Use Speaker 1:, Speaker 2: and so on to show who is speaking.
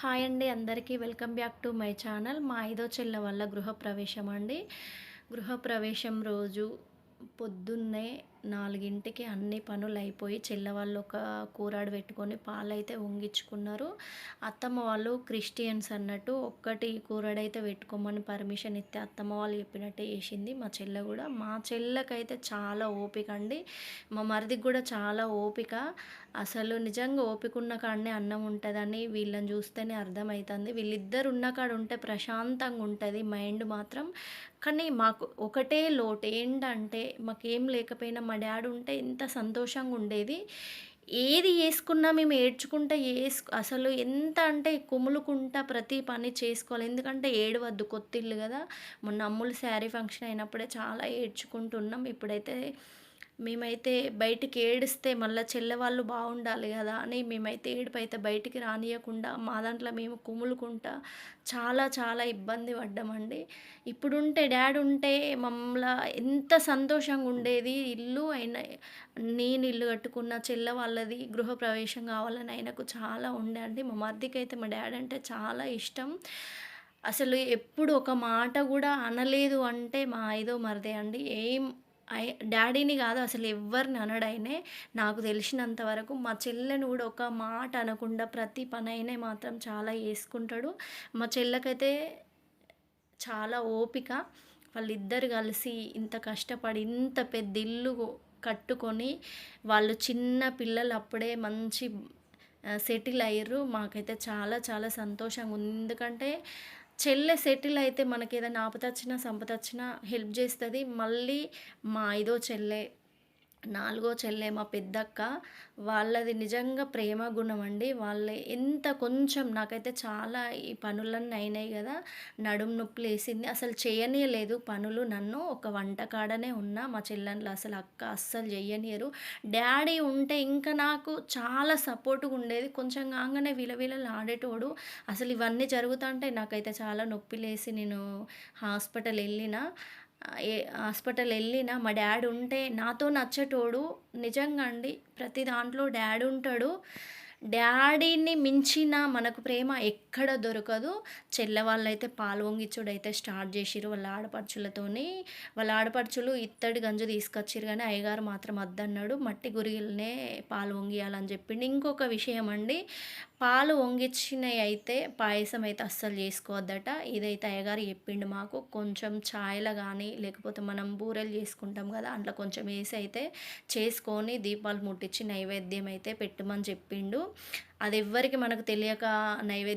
Speaker 1: Hi అండి అందరికీ. Welcome back to my channel. మా ఐదో చెల్ల వల్ల గృహప్రవేశం అండి. గృహప్రవేశం రోజు పొద్దున్నే నాలుగింటికి అన్ని పనులు అయిపోయి చెల్లవాళ్ళు ఒక కూరాడు పెట్టుకొని పాలైతే వంగించుకున్నారు. అత్తమ్మ వాళ్ళు క్రిస్టియన్స్ అన్నట్టు ఒక్కటి కూరాడైతే పెట్టుకోమని పర్మిషన్ ఇస్తే అత్తమ్మ వాళ్ళు చెప్పినట్టే చేసింది. మా చెల్ల కూడా. మా చెల్లకైతే చాలా ఓపిక అండి. మా మరిదికి కూడా చాలా ఓపిక. అసలు నిజంగా ఓపిక ఉన్న కాడనే అన్నం ఉంటుందని వీళ్ళని చూస్తేనే అర్థమవుతుంది వీళ్ళిద్దరు ఉన్న కాడ ఉంటే ప్రశాంతంగా ఉంటుంది మైండ్ మాత్రం. కానీ మాకు ఒకటే లోటు. ఏంటంటే మాకేం లేకపోయినా మా డాడీ ఉంటే ఎంత సంతోషంగా ఉండేది. ఏది వేసుకున్నా మేము ఏడ్చుకుంటా వేసుకు అసలు ఎంత అంటే కుములుకుంటా ప్రతి పని చేసుకోవాలి. ఎందుకంటే ఏడవద్దు కొత్తిల్లు కదా. మొన్న అమ్ములు శారీ ఫంక్షన్ అయినప్పుడే చాలా ఏడ్చుకుంటున్నాం ఇప్పుడైతే మేమైతే బయటికి ఏడిస్తే మళ్ళీ చెల్లెవాళ్ళు బాగుండాలి కదా అని మేమైతే ఏడుపు అయితే బయటికి రానియకుండా మా దాంట్లో మేము కుములుకుంటా చాలా చాలా ఇబ్బంది పడ్డామండి. ఇప్పుడుంటే డాడ్ ఉంటే మమ్మల్ని ఎంత సంతోషంగా ఉండేది. ఇల్లు అయినా నేను ఇల్లు కట్టుకున్న చెల్లె వాళ్ళది గృహప్రవేశం కావాలని ఆయనకు చాలా ఉండే అండి. మా మర్దికి అయితే మా డాడ్ అంటే చాలా ఇష్టం. అసలు ఎప్పుడు ఒక మాట కూడా అనలేదు అంటే మా ఐదో మరిదే అండి. ఏం డాడీని కాదు అసలు ఎవరిని అనడైనే నాకు తెలిసినంత వరకు మా చెల్లెని కూడా ఒక మాట అనకుండా ప్రతి పని అయినా మాత్రం చాలా వేసుకుంటాడు మా చెల్లెకైతే చాలా ఓపిక. వాళ్ళిద్దరు కలిసి ఇంత కష్టపడి ఇంత పెద్ద ఇల్లు కట్టుకొని వాళ్ళు చిన్న పిల్లలు అప్పుడే మంచి సెటిల్ అయ్యారు మాకైతే చాలా చాలా సంతోషంగా ఉంది. ఎందుకంటే చెల్లె సెటిల్ అయితే మనకి ఏదైనా ఆపద వచ్చినా సంపద వచ్చినా హెల్ప్ చేస్తుంది. మళ్ళీ మా ఐదో చెల్లె నాలుగో చెల్లె మా పెద్దక్క వాళ్ళది నిజంగా ప్రేమ గుణం అండి. వాళ్ళ ఎంత కొంచెం నాకైతే చాలా ఈ పనులన్నీ అయినాయి కదా నడుము నొప్పి లేసింది అసలు చేయనీయలేదు పనులు నన్ను ఒక వంట కాడనే ఉన్నా మా చెల్లెళ్ళు అసలు అక్క అస్సలు చేయనీయరు డాడీ ఉంటే ఇంకా నాకు చాలా సపోర్ట్గా ఉండేది. కొంచెం కాగానే విలవిలలు ఆడేటోడు. అసలు ఇవన్నీ జరుగుతుంటే నాకైతే చాలా నొప్పి లేసి నేను హాస్పిటల్ వెళ్ళిన. హాస్పిటల్ వెళ్ళినా మా డాడీ ఉంటే నాతో నచ్చేటోడు నిజంగా అండి. ప్రతి దాంట్లో డాడీ ఉంటాడు. డాడీని మించిన మనకు ప్రేమ ఎక్కడ దొరకదు. చెల్ల వాళ్ళైతే పాల్వొంగిచ్చుడు అయితే స్టార్ట్ చేసిరు వాళ్ళ ఆడపడుచులతోని వాళ్ళ ఆడపడుచులు ఇత్తడి గంజు తీసుకొచ్చిరు కానీ అయ్యగారు మాత్రం వద్దన్నాడు. మట్టి గురిగిలనే పాల్వొంగియాలని చెప్పిండు. ఇంకొక విషయం అండి. పాలు వంగిచ్చినవి అయితే పాయసం అయితే అస్సలు చేసుకోవద్దట. ఇదైతే అయ్యగారు చెప్పిండు మాకు. కొంచెం ఛాయ్లో కానీ లేకపోతే మనం బూరెలు చేసుకుంటాం కదా అందులో కొంచెం వేసి అయితే చేసుకొని దీపాలు ముట్టించి నైవేద్యం అయితే పెట్టమని చెప్పిండు. అది ఎవ్వరికి మనకు తెలియక నైవేద్యం